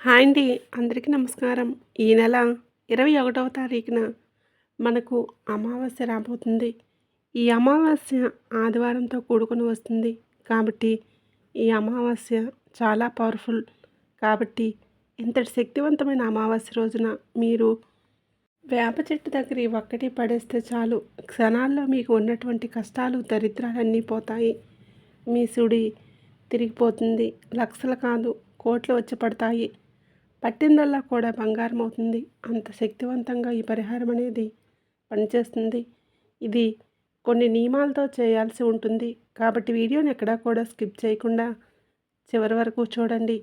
Hi అండి. అందరికీ నమస్కారం. ఈ నెల ఇరవై ఒకటవ తారీఖున మనకు అమావాస్య రాబోతుంది. ఈ అమావాస్య ఆదివారంతో కూడుకొని వస్తుంది. కాబట్టి ఈ అమావాస్య చాలా పవర్ఫుల్. కాబట్టి ఇంతటి శక్తివంతమైన అమావాస్య రోజున మీరు వేప చెట్టు దగ్గర ఒక్కటి పడేస్తే చాలు. క్షణాల్లో మీకు ఉన్నటువంటి కష్టాలు దరిద్రాలన్నీ పోతాయి. మీ సుడి తిరిగిపోతుంది. లక్షలు కాదు కోట్లు వచ్చి పడతాయి. పట్టిందల్లా కూడా బంగారం అవుతుంది అంత శక్తివంతంగా ఈ పరిహారం అనేది పనిచేస్తుంది. ఇది కొన్ని నియమాలతో చేయాల్సి ఉంటుంది. కాబట్టి వీడియోని ఎక్కడా కూడా స్కిప్ చేయకుండా చివరి వరకు చూడండి.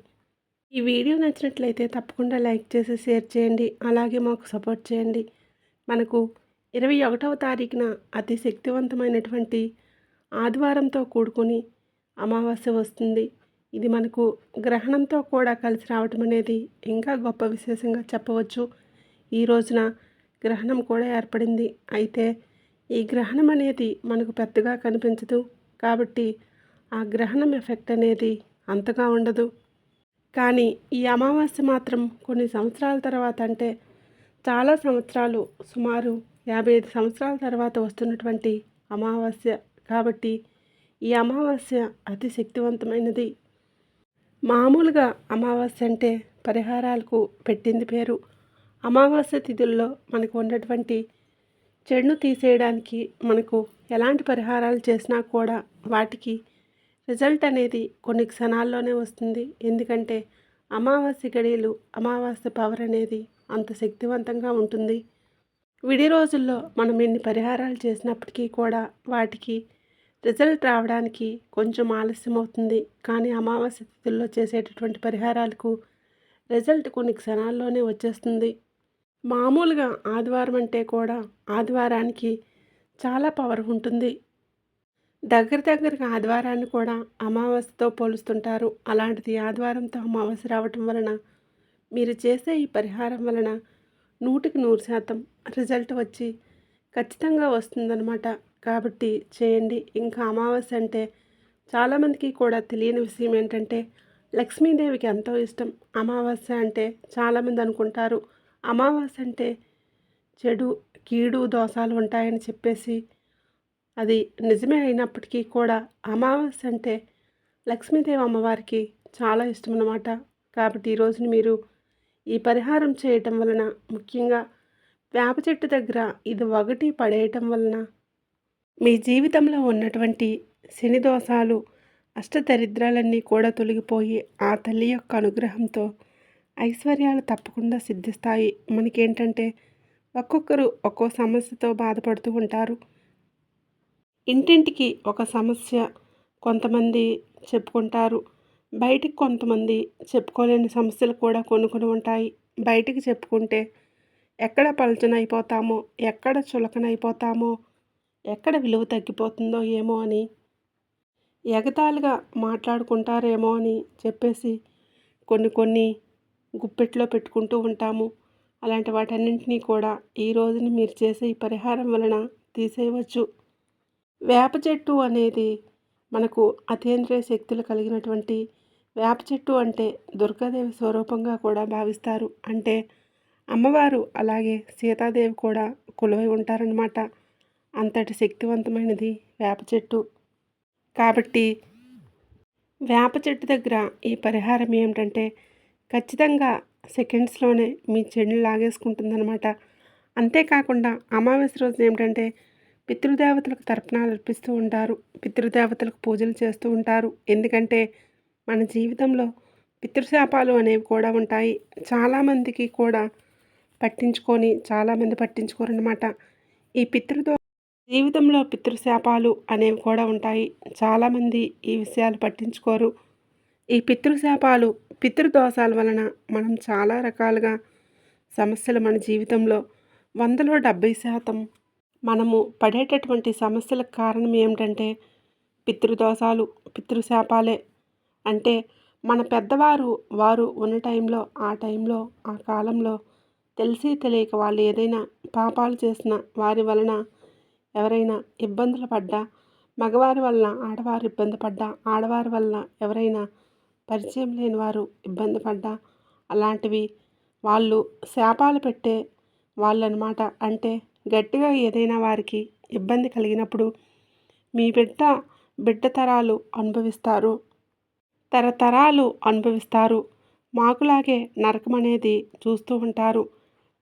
ఈ వీడియో నచ్చినట్లయితే తప్పకుండా లైక్ చేసి షేర్ చేయండి. అలాగే మాకు సపోర్ట్ చేయండి. మనకు ఇరవై ఒకటవ తారీఖున అతి శక్తివంతమైనటువంటి ఆదివారంతో కూడుకొని అమావాస్య వస్తుంది. ఇది మనకు గ్రహణంతో కూడా కలిసి రావటం అనేది ఇంకా గొప్ప విశేషంగా చెప్పవచ్చు. ఈ రోజున గ్రహణం కూడా ఏర్పడింది. అయితే ఈ గ్రహణం అనేది మనకు పెద్దగా కనిపించదు కాబట్టి ఆ గ్రహణం ఎఫెక్ట్ అనేది అంతగా ఉండదు. కానీ ఈ అమావాస్య మాత్రం కొన్ని సంవత్సరాల తర్వాత అంటే చాలా సంవత్సరాలు సుమారు యాభై ఐదు సంవత్సరాల తర్వాత వస్తున్నటువంటి అమావాస్య కాబట్టి ఈ అమావాస్య అతి శక్తివంతమైనది. మామూలుగా అమావాస్య అంటే పరిహారాలకు పెట్టింది పేరు. అమావాస్య తిథుల్లో మనకు ఉన్నటువంటి చెడును తీసేయడానికి మనకు ఎలాంటి పరిహారాలు చేసినా కూడా వాటికి రిజల్ట్ అనేది కొన్ని క్షణాల్లోనే వస్తుంది. ఎందుకంటే అమావాస్య గడియలు అమావాస్య పవర్ అనేది అంత శక్తివంతంగా ఉంటుంది. విడి రోజుల్లో మనం ఎన్ని పరిహారాలు చేసినప్పటికీ కూడా వాటికి రిజల్ట్ రావడానికి కొంచెం ఆలస్యం అవుతుంది కానీ అమావాస్య తిథుల్లో చేసేటటువంటి పరిహారాలకు రిజల్ట్ కొన్ని క్షణాల్లోనే వచ్చేస్తుంది. మామూలుగా ఆదివారం అంటే కూడా ఆదివారానికి చాలా పవర్ ఉంటుంది. దగ్గర దగ్గరగా ఆదివారాన్ని కూడా అమావాస్యతో పోలుస్తుంటారు. అలాంటిది ఆదివారంతో అమావాస్య రావటం వలన మీరు చేసే ఈ పరిహారం వలన నూటికి నూరు శాతం రిజల్ట్ వచ్చి ఖచ్చితంగా వస్తుందన్నమాట. కాబట్టి చేయండి. ఇంకా అమావాస్య అంటే చాలామందికి కూడా తెలియని విషయం ఏంటంటే లక్ష్మీదేవికి ఎంతో ఇష్టం. అమావాస్య అంటే చాలామంది అనుకుంటారు అమావాస్య అంటే చెడు కీడు దోషాలు ఉంటాయని చెప్పేసి. అది నిజమే అయినప్పటికీ కూడా అమావాస్య అంటే లక్ష్మీదేవి అమ్మవారికి చాలా ఇష్టం అన్నమాట. కాబట్టి ఈరోజుని మీరు ఈ పరిహారం చేయటం వలన ముఖ్యంగా వేప చెట్టు దగ్గర ఇది ఒకటి పడేయటం వలన మీ జీవితంలో ఉన్నటువంటి శని దోషాలు అష్టదరిద్రాలన్నీ కూడా తొలగిపోయి ఆ తల్లి యొక్క అనుగ్రహంతో ఐశ్వర్యాలు తప్పకుండా సిద్ధిస్తాయి. మనకేంటంటే ఒక్కొక్కరు ఒక్కో సమస్యతో బాధపడుతూ ఉంటారు. ఇంటింటికి ఒక సమస్య కొంతమంది చెప్పుకుంటారు. బయటికి కొంతమంది చెప్పుకోలేని సమస్యలు కూడా కొనుక్కొని ఉంటాయి. బయటికి చెప్పుకుంటే ఎక్కడ పలచనైపోతామో ఎక్కడ చులకనైపోతామో ఎక్కడ విలువ తగ్గిపోతుందో ఏమో అని. ఎగతాళిగా మాట్లాడుకుంటారేమో అని చెప్పేసి కొన్ని కొన్ని గుప్పెట్లో పెట్టుకుంటూ ఉంటాము. అలాంటి వాటన్నింటినీ కూడా ఈ రోజుని మీరు చేసే ఈ పరిహారం వలన తీసేయవచ్చు. వేప చెట్టు అనేది మనకు అతీంద్రియ శక్తులు కలిగినటువంటి వేప చెట్టు అంటే దుర్గాదేవి స్వరూపంగా కూడా భావిస్తారు. అంటే అమ్మవారు అలాగే సీతాదేవి కూడా కొలువై ఉంటారనమాట అంతటి శక్తివంతమైనది వేప చెట్టు. కాబట్టి వేప చెట్టు దగ్గర ఈ పరిహారం ఏమిటంటే ఖచ్చితంగా సెకండ్స్లోనే మీ చెడుని లాగేసుకుంటుందన్నమాట. అంతేకాకుండా అమావాస్య రోజు ఏమిటంటే పితృదేవతలకు తర్పణాలు అర్పిస్తూ ఉంటారు. పితృదేవతలకు పూజలు చేస్తూ ఉంటారు. ఎందుకంటే మన జీవితంలో పితృశాపాలు అనేవి కూడా ఉంటాయి. చాలామందికి కూడా పట్టించుకొని చాలామంది పట్టించుకోరనమాట ఈ పితృదో జీవితంలో పితృశాపాలు అనేవి కూడా ఉంటాయి. చాలామంది ఈ విషయాలు పట్టించుకోరు. ఈ పితృశాపాలు పితృదోషాల వలన మనం చాలా రకాలుగా సమస్యలు మన జీవితంలో వందలో డెబ్భై శాతం మనము పడేటటువంటి సమస్యలకు కారణం ఏమిటంటే పితృదోషాలు పితృశాపాలే. అంటే మన పెద్దవారు వారు ఉన్న టైంలో ఆ టైంలో ఆ కాలంలో తెలిసి తెలియక వాళ్ళు ఏదైనా పాపాలు చేసిన వారి వలన ఎవరైనా ఇబ్బందులు పడ్డా మగవారి వలన ఆడవారు ఇబ్బంది పడ్డా ఆడవారి వలన ఎవరైనా పరిచయం లేని వారు ఇబ్బంది పడ్డా అలాంటివి వాళ్ళు శాపాలు పెట్టే వాళ్ళనమాట. అంటే గట్టిగా ఏదైనా వారికి ఇబ్బంది కలిగినప్పుడు మీ బిడ్డ బిడ్డ తరాలు అనుభవిస్తారు తరతరాలు అనుభవిస్తారు. మాకులాగే నరకం అనేది చూస్తూ ఉంటారు.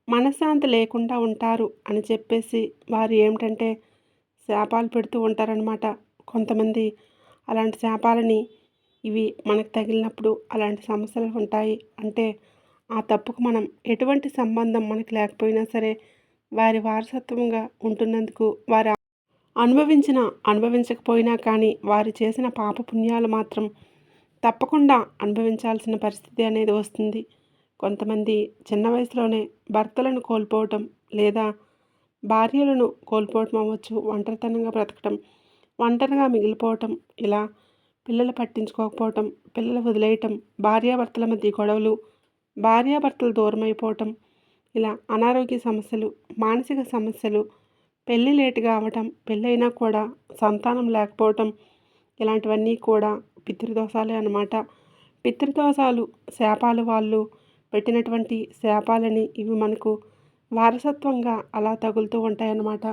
మనశ్శాంతి లేకుండా ఉంటారు అని చెప్పేసి వారు ఏమిటంటే శాపాలు పెడుతూ ఉంటారనమాట కొంతమంది అలాంటి శాపాలని ఇవి మనకు తగిలినప్పుడు అలాంటి సమస్యలు ఉంటాయి. అంటే ఆ తప్పుకు మనం ఎటువంటి సంబంధం మనకు లేకపోయినా సరే వారి వారసత్వంగా ఉంటున్నందుకు వారు అనుభవించిన అనుభవించకపోయినా కానీ వారు చేసిన పాపపుణ్యాలు మాత్రం తప్పకుండా అనుభవించాల్సిన పరిస్థితి అనేది వస్తుంది. కొంతమంది చిన్న వయసులోనే భర్తలను కోల్పోవటం లేదా భార్యలను కోల్పోవటం అవ్వచ్చు. ఒంటరితనంగా బ్రతకటం ఒంటరిగా మిగిలిపోవటం ఇలా పిల్లలు పట్టించుకోకపోవటం పిల్లలు వదిలేయటం భార్యాభర్తల మధ్య గొడవలు భార్యాభర్తలు దూరమైపోవటం ఇలా అనారోగ్య సమస్యలు మానసిక సమస్యలు పెళ్ళి లేటుగా అవ్వటం పెళ్ళైనా కూడా సంతానం లేకపోవటం ఇలాంటివన్నీ కూడా పితృదోషాలే అన్నమాట. పితృదోషాలు శాపాలు వాళ్ళు పెట్టినటువంటి శాపాలని ఇవి మనకు వారసత్వంగా అలా తగులుతూ ఉంటాయన్నమాట.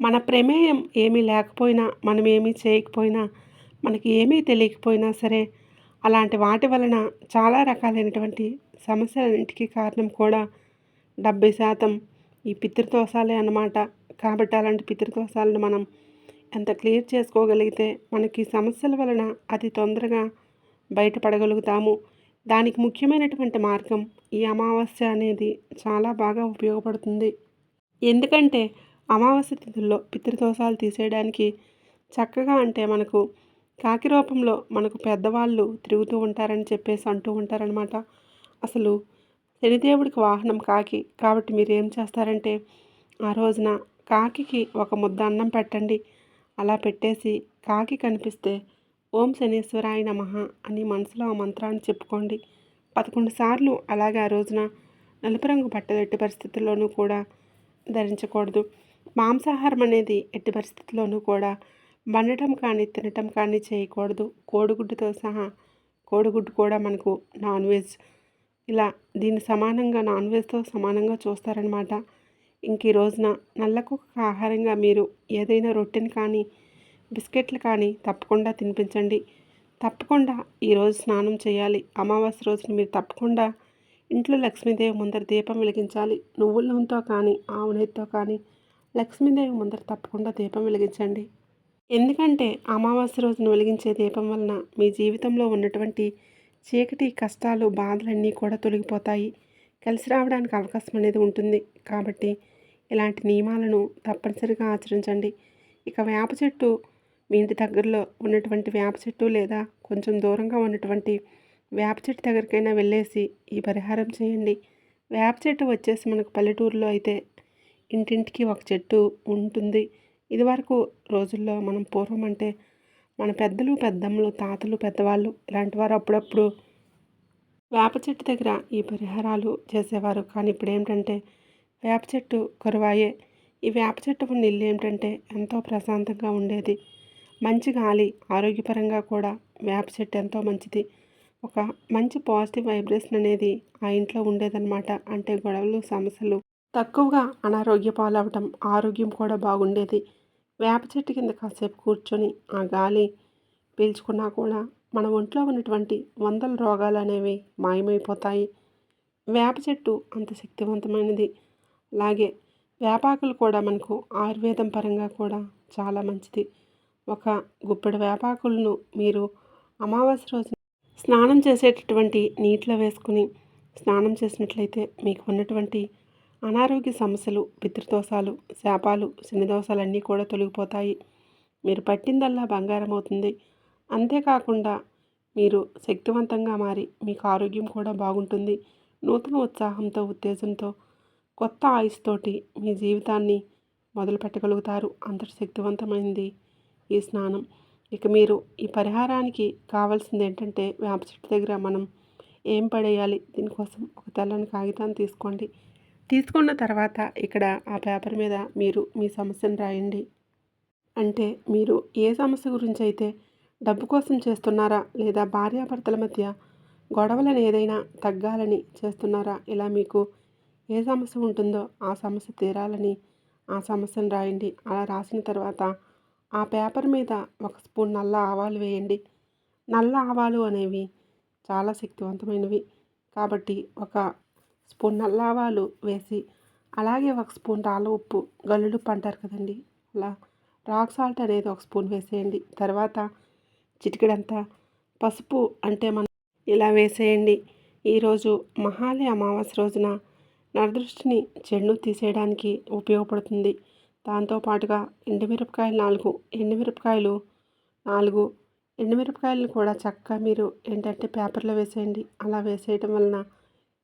మన ప్రమేయం ఏమీ లేకపోయినా మనం ఏమీ చేయకపోయినా మనకి ఏమీ తెలియకపోయినా సరే అలాంటి వాటి వలన చాలా రకాలైనటువంటి సమస్యలన్నింటికి కారణం కూడా డెబ్బై శాతం ఈ పితృదోషాలే అన్నమాట. కాబట్టి అలాంటి పితృదోషాలను మనం ఎంత క్లియర్ చేసుకోగలిగితే మనకి సమస్యల వలన అతి తొందరగా బయటపడగలుగుతాము. దానికి ముఖ్యమైనటువంటి మార్గం ఈ అమావాస్య అనేది చాలా బాగా ఉపయోగపడుతుంది. ఎందుకంటే అమావాస్య తిథుల్లో పితృదోషాలు తీసేయడానికి చక్కగా అంటే మనకు కాకి రూపంలో మనకు పెద్దవాళ్ళు తిరుగుతూ ఉంటారని చెప్పేసి అంటూ ఉంటారనమాట అసలు శనిదేవుడికి వాహనం కాకి కాబట్టి మీరు ఏం చేస్తారంటే ఆ రోజున కాకికి ఒక ముద్ద అన్నం పెట్టండి. అలా పెట్టేసి కాకి కనిపిస్తే ఓం శనేశ్వరాయ నమ అని మనసులో ఆ మంత్రాన్ని చెప్పుకోండి. పదకొండు సార్లు అలాగే ఆ రోజున నలుపు రంగు బట్టలు ఎట్టి పరిస్థితుల్లోనూ కూడా ధరించకూడదు. మాంసాహారం అనేది ఎట్టి పరిస్థితుల్లోనూ కూడా వండటం కానీ తినటం కానీ చేయకూడదు. కోడిగుడ్డుతో సహా కోడిగుడ్డు కూడా మనకు నాన్ వెజ్. ఇలా దీన్ని సమానంగా నాన్ వెజ్తో సమానంగా చూస్తారనమాట ఇంక ఈ రోజున నల్ల ఆహారంగా మీరు ఏదైనా రొట్టెని కానీ బిస్కెట్లు కానీ తప్పకుండా తినిపించండి. తప్పకుండా ఈరోజు స్నానం చేయాలి. అమావాస్య రోజున మీరు తప్పకుండా ఇంట్లో లక్ష్మీదేవి ముందర దీపం వెలిగించాలి. నువ్వుల నూనెతో కానీ ఆవు నెయ్యితో కానీ లక్ష్మీదేవి ముందర తప్పకుండా దీపం వెలిగించండి. ఎందుకంటే అమావాస్య రోజున వెలిగించే దీపం వలన మీ జీవితంలో ఉన్నటువంటి చీకటి కష్టాలు బాధలన్నీ కూడా తొలగిపోతాయి. కలిసి రావడానికి అవకాశం అనేది ఉంటుంది. కాబట్టి ఇలాంటి నియమాలను తప్పనిసరిగా ఆచరించండి. ఇక వేప చెట్టు మీ ఇంటి దగ్గరలో ఉన్నటువంటి వేప చెట్టు లేదా కొంచెం దూరంగా ఉన్నటువంటి వేప చెట్టు దగ్గరికైనా వెళ్ళేసి ఈ పరిహారం చేయండి. వేప చెట్టు వచ్చేసి మనకు పల్లెటూరులో అయితే ఇంటింటికి ఒక చెట్టు ఉంటుంది. ఇదివరకు రోజుల్లో మనం పూర్వం అంటే మన పెద్దలు పెద్దమ్మలు తాతలు పెద్దవాళ్ళు ఇలాంటి వారు అప్పుడప్పుడు వేప చెట్టు దగ్గర ఈ పరిహారాలు చేసేవారు. కానీ ఇప్పుడు ఏమిటంటే వేప చెట్టు కరువాయే. ఈ వేప చెట్టు ఉన్న ఇల్లు ఏమిటంటే ఎంతో ప్రశాంతంగా ఉండేది. మంచి గాలి ఆరోగ్యపరంగా కూడా వేప చెట్టు ఎంతో మంచిది. ఒక మంచి పాజిటివ్ వైబ్రేషన్ అనేది ఆ ఇంట్లో ఉండేదన్నమాట. అంటే గొడవలు సమస్యలు తక్కువగా అనారోగ్య పాలవటం ఆరోగ్యం కూడా బాగుండేది. వేప చెట్టు కింద కాసేపు కూర్చొని ఆ గాలి పీల్చుకున్నా కూడా మన ఒంట్లో ఉన్నటువంటి వందల రోగాలు అనేవి మాయమైపోతాయి. వేప చెట్టు అంత శక్తివంతమైనది. అలాగే వేపాకులు కూడా మనకు ఆయుర్వేదం పరంగా కూడా చాలా మంచిది. ఒక గుప్పెడు వేపాకులను మీరు అమావాస్య రోజు స్నానం చేసేటటువంటి నీటిలో వేసుకుని స్నానం చేసినట్లయితే మీకు ఉన్నటువంటి అనారోగ్య సమస్యలు పితృదోషాలు శాపాలు శనిదోషాలన్నీ కూడా తొలగిపోతాయి. మీరు పట్టిందల్లా బంగారం అవుతుంది. అంతేకాకుండా మీరు శక్తివంతంగా మారి మీకు ఆరోగ్యం కూడా బాగుంటుంది. నూతన ఉత్సాహంతో ఉత్తేజంతో కొత్త ఆయుస్తోటి మీ జీవితాన్ని మొదలు పెట్టగలుగుతారు అంతటి శక్తివంతమైంది ఈ స్నానం. ఇక మీరు ఈ పరిహారానికి కావాల్సింది ఏంటంటే వేప చెట్టు దగ్గర మనం ఏం పడేయాలి? దీనికోసం ఒక తెల్లని కాగితాన్ని తీసుకోండి. తీసుకున్న తర్వాత ఇక్కడ ఆ పేపర్ మీద మీరు మీ సమస్యను రాయండి. అంటే మీరు ఏ సమస్య గురించి అయితే డబ్బు కోసం చేస్తున్నారా లేదా భార్యాభర్తల మధ్య గొడవలను ఏదైనా తగ్గాలని చేస్తున్నారా ఇలా మీకు ఏ సమస్య ఉంటుందో ఆ సమస్య తీరాలని ఆ సమస్యను రాయండి. అలా రాసిన తర్వాత ఆ పేపర్ మీద ఒక స్పూన్ నల్ల ఆవాలు వేయండి. నల్ల ఆవాలు అనేవి చాలా శక్తివంతమైనవి. కాబట్టి ఒక స్పూన్ నల్ల ఆవాలు వేసి అలాగే ఒక స్పూన్ రాళ్ళ ఉప్పు గల్లుడుప్పు అంటారు కదండి. అలా రాక్ సాల్ట్ అనేది ఒక స్పూన్ వేసేయండి. తర్వాత చిటికెడంతా పసుపు అంటే మనం ఇలా వేసేయండి. ఈరోజు మహాలి అమావాస్య రోజున నరదృష్టిని చెడును తీసేయడానికి ఉపయోగపడుతుంది. దాంతోపాటుగా ఎండుమిరపకాయలు నాలుగు ఎండుమిరపకాయలు నాలుగు. ఎండుమిరపకాయలను కూడా చక్కగా మీరు ఏంటంటే పేపర్లో వేసేయండి. అలా వేసేయటం వలన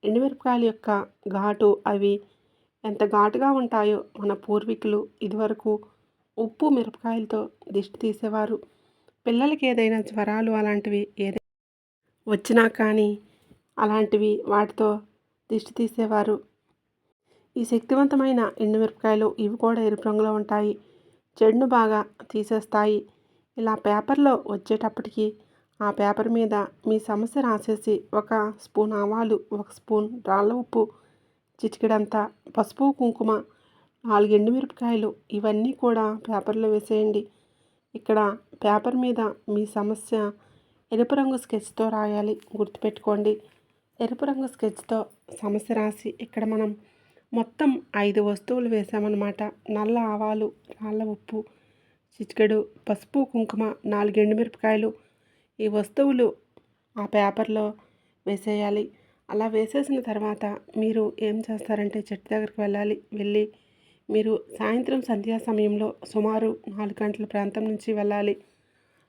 ఎండుమిరపకాయల యొక్క ఘాటు అవి ఎంత ఘాటుగా ఉంటాయో మన పూర్వీకులు ఇదివరకు ఉప్పు మిరపకాయలతో దిష్టి తీసేవారు. పిల్లలకి ఏదైనా జ్వరాలు అలాంటివి ఏదైనా వచ్చినా కానీ అలాంటివి వాటితో దిష్టి తీసేవారు. ఈ శక్తివంతమైన ఎండుమిరపకాయలు ఇవి కూడా ఎరుపు రంగులో ఉంటాయి. చెడును బాగా తీసేస్తాయి. ఇలా పేపర్లో వచ్చేటప్పటికి ఆ పేపర్ మీద మీ సమస్య రాసేసి ఒక స్పూన్ ఆవాలు ఒక స్పూన్ రాళ్ళ ఉప్పు చిటికెడంతా పసుపు కుంకుమ నాలుగు ఎండుమిరపకాయలు ఇవన్నీ కూడా పేపర్లో వేసేయండి. ఇక్కడ పేపర్ మీద మీ సమస్య ఎరుపు రంగు స్కెచ్తో రాయాలి. గుర్తుపెట్టుకోండి. ఎరుపు రంగు స్కెచ్తో సమస్య రాసి ఇక్కడ మనం మొత్తం ఐదు వస్తువులు వేసామన్నమాట నల్ల ఆవాలు రాళ్ళ ఉప్పు చిటికెడు పసుపు కుంకుమ నాలుగు ఎండుమిరపకాయలు. ఈ వస్తువులు ఆ పేపర్లో వేసేయాలి. అలా వేసేసిన తర్వాత మీరు ఏం చేస్తారంటే చెట్టు దగ్గరికి వెళ్ళాలి. వెళ్ళి మీరు సాయంత్రం సంధ్యా సమయంలో సుమారు నాలుగు గంటల ప్రాంతం నుంచి వెళ్ళాలి.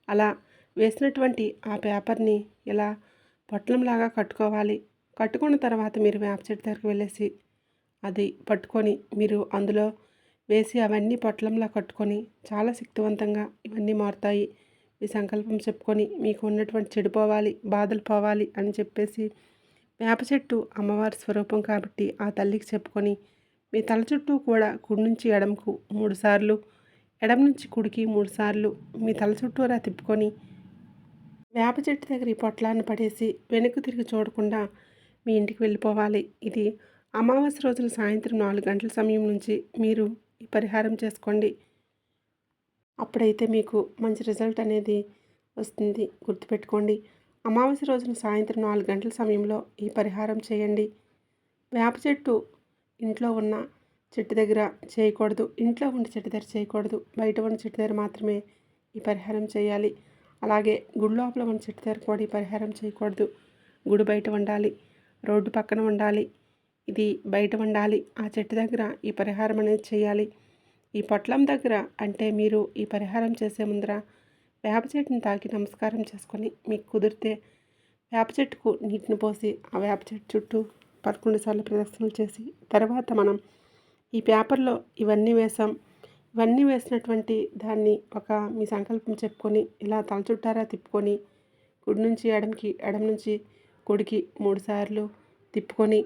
అలా వేసినటువంటి ఆ పేపర్ని ఇలా పొట్లంలాగా కట్టుకోవాలి. కట్టుకున్న తర్వాత మీరు వేప చెట్టు దగ్గరికి వెళ్ళేసి అది పట్టుకొని మీరు అందులో వేసి అవన్నీ పొట్లంలా కట్టుకొని చాలా శక్తివంతంగా ఇవన్నీ మారుతాయి. మీ సంకల్పం చెప్పుకొని మీకు ఉన్నటువంటి చెడు పోవాలి బాధలు పోవాలి అని చెప్పేసి వేప చెట్టు అమ్మవారి స్వరూపం కాబట్టి ఆ తల్లికి చెప్పుకొని మీ తల చుట్టూ కూడా కుడి నుంచి ఎడమకు మూడుసార్లు ఎడమ నుంచి కుడికి మూడుసార్లు మీ తల చుట్టూరా తిప్పుకొని వేప చెట్టు దగ్గర ఈ పొట్లాన్ని పడేసి వెనక్కు తిరిగి చూడకుండా మీ ఇంటికి వెళ్ళిపోవాలి. ఇది అమావాస్య రోజున సాయంత్రం నాలుగు గంటల సమయం నుంచి మీరు ఈ పరిహారం చేసుకోండి. అప్పుడైతే మీకు మంచి రిజల్ట్ అనేది వస్తుంది. గుర్తుపెట్టుకోండి. అమావాస్య రోజున సాయంత్రం నాలుగు గంటల సమయంలో ఈ పరిహారం చేయండి. వేప చెట్టు ఇంట్లో ఉన్న చెట్టు దగ్గర చేయకూడదు. ఇంట్లో ఉండే చెట్టు దగ్గర చేయకూడదు. బయట ఉన్న చెట్టు దగ్గర మాత్రమే ఈ పరిహారం చేయాలి. అలాగే గుడి లోపల ఉన్న చెట్టు దగ్గర కూడా ఈ పరిహారం చేయకూడదు. గుడి బయట ఉండాలి. రోడ్డు పక్కన ఉండాలి. ఇది బయట ఉండాలి ఆ చెట్టు దగ్గర ఈ పరిహారం అనేది చేయాలి. ఈ పొట్లం దగ్గర అంటే మీరు ఈ పరిహారం చేసే ముందర వేప చెట్టుని తాకి నమస్కారం చేసుకొని మీకు కుదిరితే వేప చెట్టుకు నీటిని పోసి ఆ వేప చెట్టు చుట్టూ పదకొండు సార్లు ప్రదక్షిణలు చేసి తర్వాత మనం ఈ పేపర్లో ఇవన్నీ వేసాం. ఇవన్నీ వేసినటువంటి దాన్ని ఒక మీ సంకల్పం చెప్పుకొని ఇలా తల చుట్టారా తిప్పుకొని కుడి నుంచి ఎడంకి ఎడం నుంచి కుడికి మూడు సార్లు తిప్పుకొని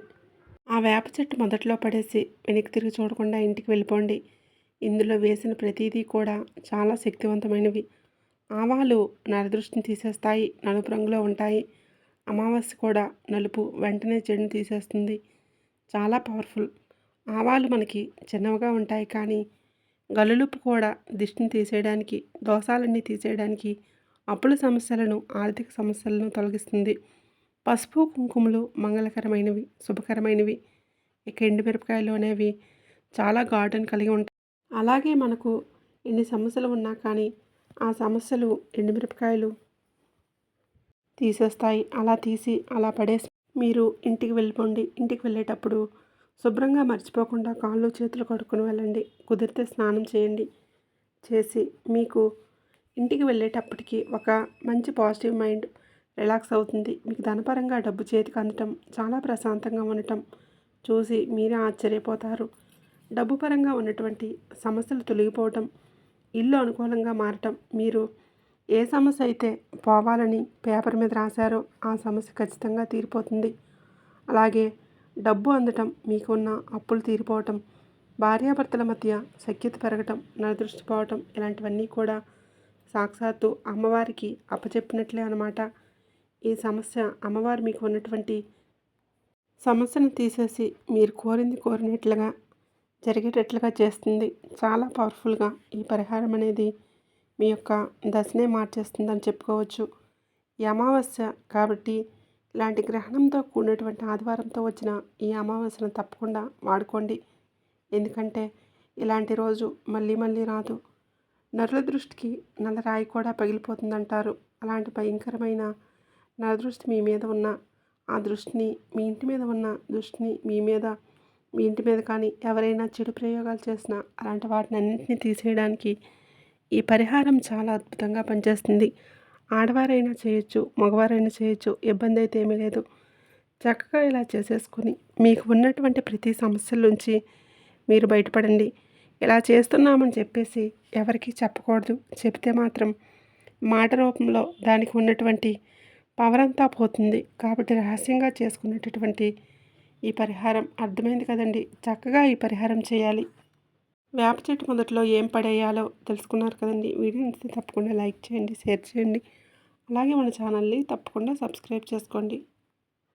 ఆ వేప చెట్టు మొదట్లో పడేసి వెనక్కి తిరిగి చూడకుండా ఇంటికి వెళ్ళిపోండి. ఇందులో వేసిన ప్రతిదీ కూడా చాలా శక్తివంతమైనవి. ఆవాలు నరదృష్టిని తీసేస్తాయి నలుపు రంగులో ఉంటాయి. అమావాస్య కూడా నలుపు వెంటనే చెడుని తీసేస్తుంది. చాలా పవర్ఫుల్. ఆవాలు మనకి చిన్నవిగా ఉంటాయి కానీ గలులుపు కూడా దిష్టిని తీసేయడానికి దోషాలన్నీ తీసేయడానికి అప్పుల సమస్యలను ఆర్థిక సమస్యలను తొలగిస్తుంది. పసుపు కుంకుమలు మంగళకరమైనవి శుభకరమైనవి. ఇక ఎండుమిరపకాయలు అనేవి చాలా గార్డెన్ కలిగి ఉంటాయి. అలాగే మనకు ఎన్ని సమస్యలు ఉన్నా కానీ ఆ సమస్యలు ఎండుమిరపకాయలు తీసేస్తాయి. అలా తీసి అలా పడేసి మీరు ఇంటికి వెళ్ళిపోండి. ఇంటికి వెళ్ళేటప్పుడు శుభ్రంగా మర్చిపోకుండా కాళ్ళు చేతులు కడుక్కొని వెళ్ళండి. కుదిరితే స్నానం చేయండి. చేసి మీకు ఇంటికి వెళ్ళేటప్పటికి ఒక మంచి పాజిటివ్ మైండ్ రిలాక్స్ అవుతుంది. మీకు ధనపరంగా డబ్బు చేతికి అందటం చాలా ప్రశాంతంగా ఉండటం చూసి మీరే ఆశ్చర్యపోతారు. డబ్బు పరంగా ఉన్నటువంటి సమస్యలు తొలగిపోవటం ఇల్లు అనుకూలంగా మారటం మీరు ఏ సమస్య అయితే పోవాలని పేపర్ మీద రాశారో ఆ సమస్య ఖచ్చితంగా తీరిపోతుంది. అలాగే డబ్బు అందటం మీకున్న అప్పులు తీరిపోవటం భార్యాభర్తల మధ్య సఖ్యత పెరగటం నరదృష్టి పోవటం ఇలాంటివన్నీ కూడా సాక్షాత్తు అమ్మవారికి అప్పచెప్పినట్లే అనమాట ఈ సమస్య అమ్మవారు మీకు ఉన్నటువంటి సమస్యను తీసేసి మీరు కోరింది కోరినట్లుగా జరిగేటట్లుగా చేస్తుంది. చాలా పవర్ఫుల్గా ఈ పరిహారం అనేది మీ యొక్క దశనే మార్చేస్తుందని చెప్పుకోవచ్చు. ఈ అమావాస్య కాబట్టి ఇలాంటి గ్రహణంతో కూడినటువంటి ఆదివారంతో వచ్చిన ఈ అమావాస్యను తప్పకుండా వాడుకోండి. ఎందుకంటే ఇలాంటి రోజు మళ్ళీ మళ్ళీ రాదు. నరుల దృష్టికి నల్లరాయి కూడా పగిలిపోతుందంటారు. అలాంటి భయంకరమైన నా దృష్టి మీ మీద ఉన్న ఆ దృష్టిని మీ ఇంటి మీద ఉన్న దృష్టిని మీ మీద మీ ఇంటి మీద కానీ ఎవరైనా చెడు ప్రయోగాలు చేసినా అలాంటి వాటిని అన్నింటినీ తీసేయడానికి ఈ పరిహారం చాలా అద్భుతంగా పనిచేస్తుంది. ఆడవారైనా చేయొచ్చు మగవారైనా చేయొచ్చు ఇబ్బంది అయితే ఏమీ లేదు. చక్కగా ఇలా చేసేసుకుని మీకు ఉన్నటువంటి ప్రతి సమస్యల నుంచి మీరు బయటపడండి. ఇలా చేస్తున్నామని చెప్పేసి ఎవరికీ చెప్పకూడదు. చెప్తే మాత్రం మాట రూపంలో దానికి ఉన్నటువంటి పవర్ అంతా పోతుంది. కాబట్టి రహస్యంగా చేసుకునేటటువంటి ఈ పరిహారం అర్థమైంది కదండి. చక్కగా ఈ పరిహారం చేయాలి. వేప చెట్టు మొదట్లో ఏం పడేయాలో తెలుసుకున్నారు కదండి. వీడియోని తప్పకుండా లైక్ చేయండి షేర్ చేయండి. అలాగే మన ఛానల్ని తప్పకుండా సబ్స్క్రైబ్ చేసుకోండి.